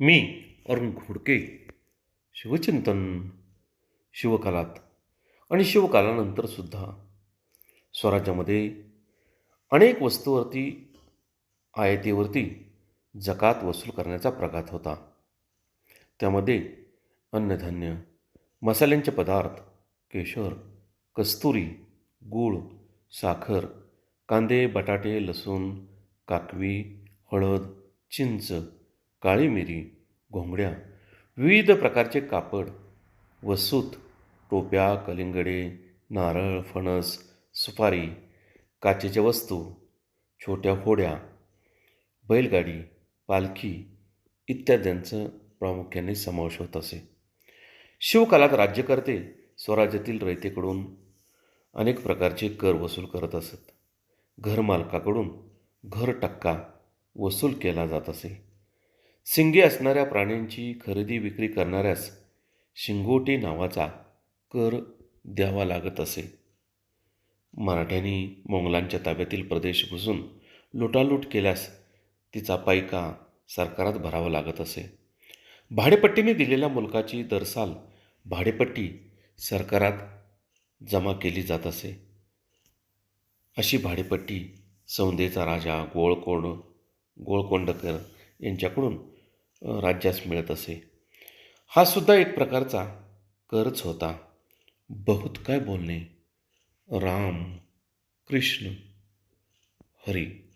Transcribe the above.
मी अरुण घोडके शिवचिंतन शिवकालात आणि शिवकालानंतरसुद्धा स्वराज्यामध्ये अनेक वस्तूवरती आयातीवरती जकात वसूल करण्याचा प्रघात होता. त्यामध्ये अन्नधान्य मसाल्यांचे पदार्थ केशर कस्तुरी गूळ साखर कांदे बटाटे लसूण काकवी हळद चिंच काळी मिरी घोंगड्या विविध प्रकारचे कापड व सूत टोप्या कलिंगडे नारळ फणस सुपारी काचेच्या वस्तू छोट्या होड्या बैलगाडी पालखी इत्याद्यांचं प्रामुख्याने समावेश होत असे. शिवकालात राज्यकर्ते स्वराज्यातील रयतेकडून अनेक प्रकारचे कर वसूल करत असत. घरमालकाकडून घर टक्का वसूल केला जात असे. शिंगे असणाऱ्या प्राण्यांची खरेदी विक्री करणाऱ्यास शिंगोटे नावाचा कर द्यावा लागत असे. मराठ्यांनी मोंगलांच्या ताब्यातील प्रदेश घुसून लुटालूट केल्यास तिचा पायका सरकारात भरावा लागत असे. भाडेपट्टीने दिलेल्या मुलकाची दरसाल भाडेपट्टी सरकारात जमा केली जात असे. अशी भाडेपट्टी सौंदेचा राजा गोळकोंड गोळकोंडकर यांच्याकडून राज्यास मिळत असे. हा सुद्धा एक प्रकारचा करच होता. बहुत काय बोलणे? राम कृष्ण हरी.